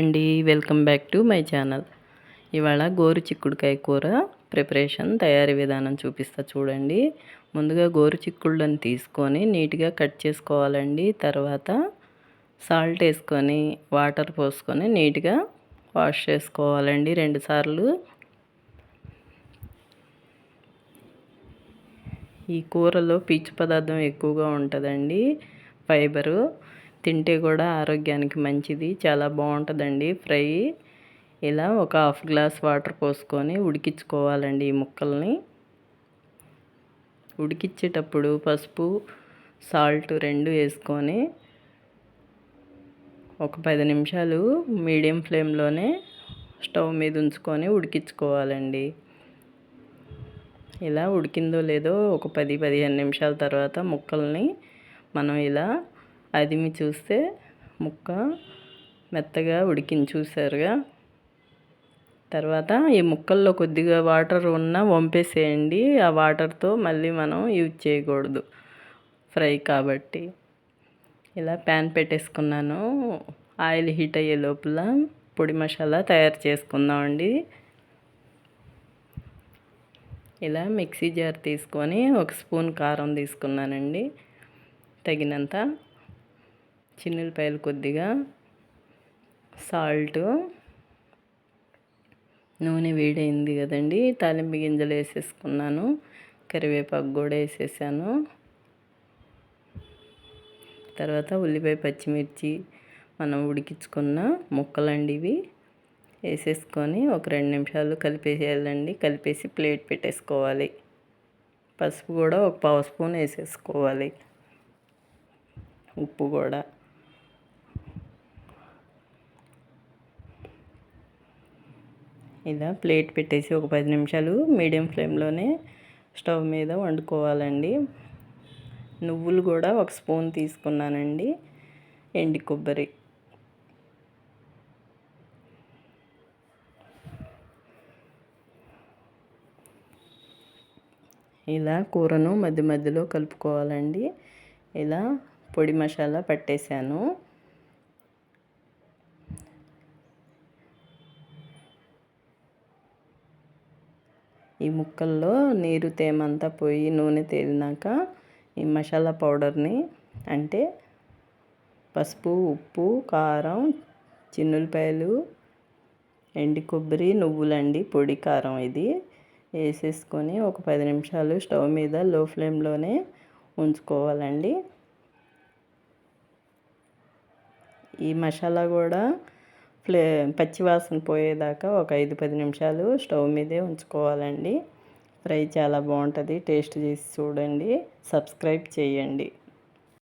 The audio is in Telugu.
అండి welcome back to my channel. ఇవాళ గోరు చిక్కుడుకాయ కూర ప్రిపరేషన్ తయారీ విధానం చూపిస్తా చూడండి. ముందుగా గోరు చిక్కుళ్ళని తీసుకొని నీట్గా కట్ చేసుకోవాలండి. తర్వాత సాల్ట్ వేసుకొని వాటర్ పోసుకొని నీట్గా వాష్ చేసుకోవాలండి. రెండుసార్లు ఈ కూరలో పీచు పదార్థం ఎక్కువగా ఉంటుందండి. ఫైబరు. తింటే కూడా ఆరోగ్యానికి మంచిది. చాలా బాగుంటుందండి. ఫ్రై ఇలా ఒక హాఫ్ గ్లాస్ వాటర్ పోసుకొని ఉడికించుకోవాలండి ఈ ముక్కల్ని. ఉడికించేటప్పుడు పసుపు సాల్ట్ రెండు వేసుకొని ఒక పది నిమిషాలు మీడియం ఫ్లేమ్లోనే స్టవ్ మీద ఉంచుకొని ఉడికించుకోవాలండి. ఇలా ఉడికిందో లేదో ఒక పది పదిహేను నిమిషాల తర్వాత ముక్కల్ని మనం ఇలా అదిమి చూస్తే ముక్క మెత్తగా ఉడికింది చూసారుగా. తర్వాత ఈ ముక్కల్లో కొద్దిగా వాటర్ ఉన్న వంపేసేయండి. ఆ వాటర్తో మళ్ళీ మనం యూజ్ చేయకూడదు ఫ్రై కాబట్టి. ఇలా ప్యాన్ పెట్టేసుకున్నాను. ఆయిల్ హీట్ అయ్యే లోపల పొడి మసాలా తయారు చేసుకుందామండి. ఇలా మిక్సీ జార్ తీసుకొని ఒక స్పూన్ కారం తీసుకున్నానండి. తగినంత చిన్నులపాయలు కొద్దిగా సాల్ట్. నూనె వేడైంది కదండి. తాలింపు గింజలు వేసేసుకున్నాను. కరివేపాకు కూడా వేసేసాను. తర్వాత ఉల్లిపాయ పచ్చిమిర్చి మనం ఉడికించుకున్న ముక్కలండి ఇవి వేసేసుకొని ఒక రెండు నిమిషాలు కలిపేసేయాలండి. కలిపేసి ప్లేట్ పెట్టేసుకోవాలి. పసుపు కూడా ఒక పావు స్పూన్ వేసేసుకోవాలి. ఉప్పు కూడా. ఇలా ప్లేట్ పెట్టేసి ఒక పది నిమిషాలు మీడియం ఫ్లేమ్లోనే స్టవ్ మీద వండుకోవాలండి. నువ్వులు కూడా ఒక స్పూన్ తీసుకున్నానండి. ఎండి కొబ్బరి. ఇలా కూరను మధ్య మధ్యలో కలుపుకోవాలండి. ఇలా పొడి మసాలా పట్టేశాను. ఈ ముక్కల్లో నీరు తేమంతా పోయి నూనె తేలినాక ఈ మసాలా పౌడర్ని అంటే పసుపు ఉప్పు కారం చిన్నులపాయలు ఎండి కొబ్బరి నువ్వులండి పొడి కారం ఇది వేసేసుకొని ఒక పది నిమిషాలు స్టవ్ మీద లో ఫ్లేమ్లోనే ఉంచుకోవాలండి. ఈ మసాలా కూడా ఫ్లే పచ్చివాసన పోయేదాకా ఒక ఐదు పది నిమిషాలు స్టవ్ మీదే ఉంచుకోవాలండి. ఫ్రై చాలా బాగుంటుంది. టేస్ట్ చేసి చూడండి. సబ్స్క్రైబ్ చేయండి.